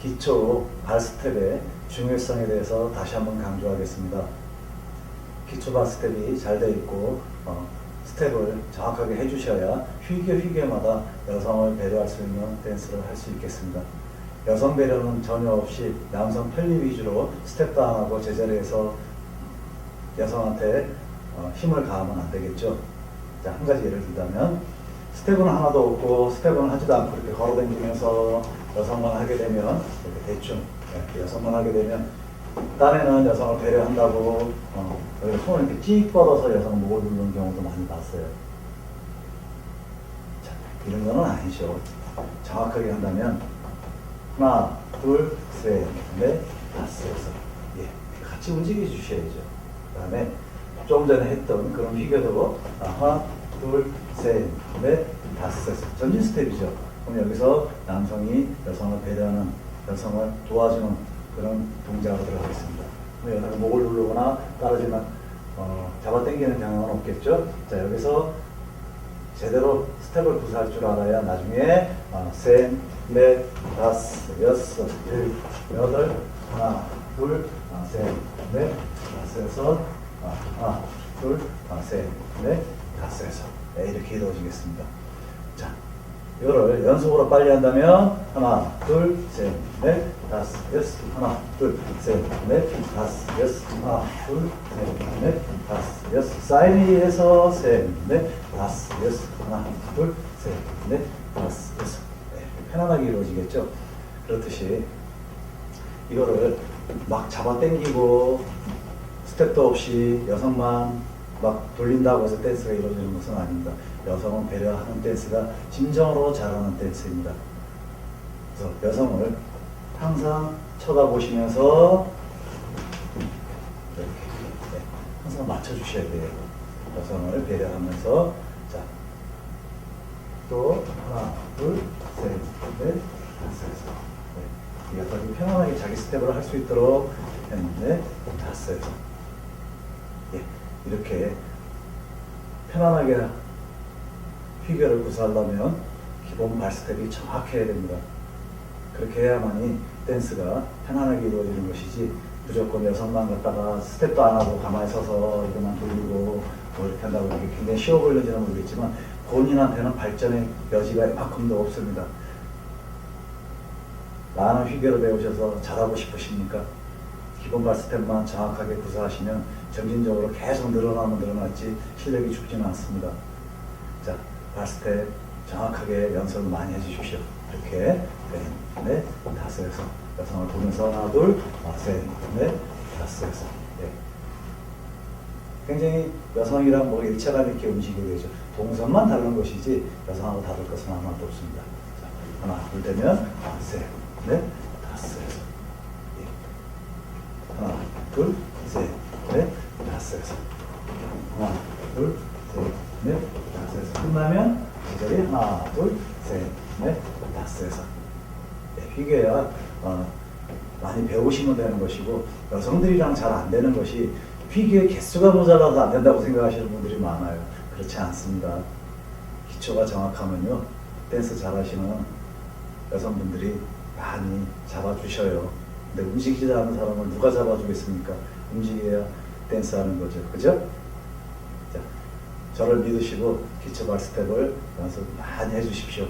기초 발 스텝의 중요성에 대해서 다시 한번 강조하겠습니다. 기초 발 스텝이 잘돼 있고 어, 스텝을 정확하게 해주셔야 휘게 휘게마다 여성을 배려할 수 있는 댄스를 할 수 있겠습니다. 여성 배려는 전혀 없이 남성 편리 위주로 스텝도 안 하고 제자리에서 여성한테 어, 힘을 가하면 안 되겠죠. 자, 한 가지 예를 들자면 스텝은 하나도 없고 스텝은 하지도 않고 이렇게 걸어다니면서 여성만 하게 되면 이렇게 대충 이렇게 여성만 하게 되면 딴에는 여성을 배려한다고 어, 손을 이렇게 찍 뻗어서 여성 목을 누르는 경우도 많이 봤어요. 자, 이런 거는 아니죠. 정확하게 한다면 하나, 둘, 셋, 넷, 다섯, 여섯. 예, 같이 움직여 주셔야죠. 그 다음에 조금 전에 했던 그런 비교도 하나, 둘, 셋, 넷, 다섯. 전진 스텝이죠. 그럼 여기서 남성이 여성을 배려하는, 여성을 도와주는 그런 동작으로 들어가겠습니다. 그럼 여성이 목을 누르거나 떨어지면 어, 잡아당기는 경향은 없겠죠. 자, 여기서 제대로 스텝을 구사할 줄 알아야 나중에 어, 셋, 넷, 다섯, 여섯, 일곱, 여덟, 하나, 둘, 어, 셋, 넷, 다섯, 여섯, 어, 하나, 둘, 어, 셋, 넷, 다섯, 여섯. 네, 이렇게 이루어지겠습니다. 자, 이거를 연속으로 빨리 한다면 하나, 둘, 셋, 넷, 다섯, 여섯, 하나, 둘, 셋, 넷, 다섯, 여섯, 하나, 둘, 셋, 넷, 다섯, 여섯. 사인이에서 셋, 넷, 다섯, 여섯, 하나, 둘, 셋, 넷, 다섯, 여섯. 네, 편안하게 이루어지겠죠. 그렇듯이 이거를 막 잡아 당기고 스텝도 없이 여성만 막 돌린다고 해서 댄스가 이루어지는 것은 아닙니다. 여성을 배려하는 댄스가 진정으로 잘하는 댄스입니다. 그래서 여성을 항상 쳐다보시면서 이렇게 네, 항상 맞춰주셔야 돼요. 여성을 배려하면서 자, 또 하나, 둘, 셋, 넷, 다섯, 여섯. 네. 여성이 편안하게 자기 스텝을 할 수 있도록 했는데 다섯, 여섯. 예, 이렇게 편안하게 피겨를 구사하려면 기본 발 스텝이 정확해야 됩니다. 그렇게 해야만이 댄스가 편안하게 이루어지는 것이지 무조건 여성만 갖다가 스텝도 안 하고 가만히 서서 이것만 돌리고 뭐 이렇게 한다고 이게 굉장히 쉬워 보이는지는 모르겠지만 본인한테는 발전의 여지가 이만큼도 없습니다. 많은 휘겨를 배우셔서 잘하고 싶으십니까? 기본 발 스텝만 정확하게 구사하시면 점진적으로 계속 늘어나면 늘어났지 실력이 죽지는 않습니다. 자, 발 스텝 정확하게 연습을 많이 해주십시오. 이렇게 네, 네, 다섯, 여섯 여성을 보면서 하나, 둘, 아, 다섯, 여섯 네. 굉장히 여성이랑 뭐 일체감 있게 움직이게 되죠. 동선만 다른 것이지 여성하고 다를 것은 아무것도 없습니다. 자, 하나, 둘 되면 아, 셋, 넷, 다섯, 여섯 예. 하나, 둘, 셋, 넷, 다섯, 여섯. 하나, 둘, 셋, 넷, 다섯, 여섯. 끝나면 제자리 하나, 둘, 셋, 넷, 다섯, 여섯. 네, 휘게야 어, 많이 배우시면 되는 것이고 여성들이랑 잘 안 되는 것이 휘게 개수가 모자라서 안 된다고 생각하시는 분들이 많아요. 그렇지 않습니다. 기초가 정확하면요 댄스 잘하시는 여성분들이 많이 잡아주셔요. 근데 움직이지 않는 사람을 누가 잡아주겠습니까? 움직여야 댄스하는 거죠. 그죠? 자, 저를 믿으시고 기초 발 스텝을 연습 많이 해주십시오.